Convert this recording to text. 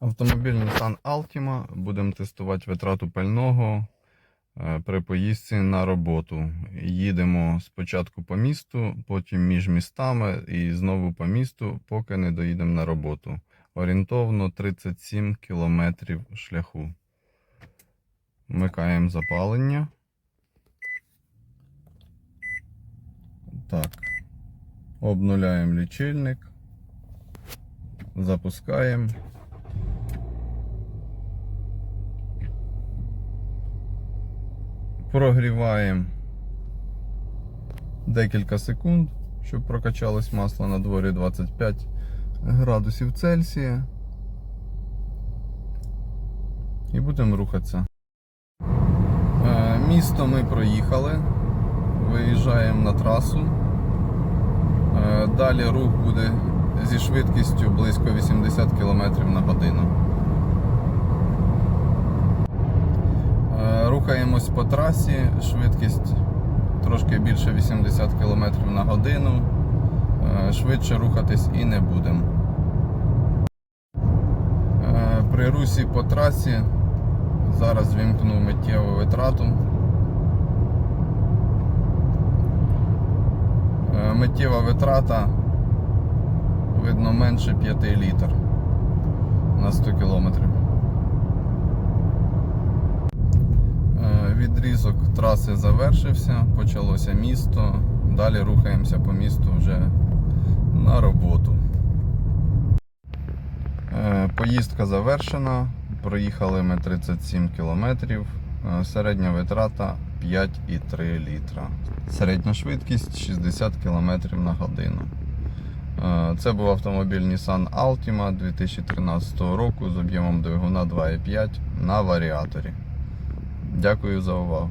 Автомобіль Nissan Altima. Будемо тестувати витрату пального е, при поїздці на роботу. Їдемо спочатку по місту, потім між містами і знову по місту, поки не доїдемо на роботу. Орієнтовно 37 кілометрів шляху. Вмикаємо запалення. Так. Обнуляємо лічильник. Запускаємо. Прогріваємо декілька секунд, щоб прокачалось масло на дворі 25 градусів Цельсія. І будемо рухатися. Е, Місто ми проїхали. Виїжджаємо на трасу. Е, Далі рух буде зі швидкістю близько 80 км на годину. Рухаємось по трасі, швидкість трошки більше 80 км на годину. Е, Швидше рухатись і не будемо. Е, При русі по трасі зараз вімкну миттєву витрату. Е, Миттєва витрата видно менше 5 літр на 100 кілометрів. Е, Відрізок траси завершився, почалося місто. Далі рухаємося по місту вже на роботу. Е, Поїздка завершена. Проїхали ми 37 кілометрів. Е, Середня витрата 5,3 літра. Середня швидкість 60 км на годину. Е, Це був автомобіль Nissan Altima 2013 року з об'ємом двигуна 2,5 на варіаторі. Дякую за увагу.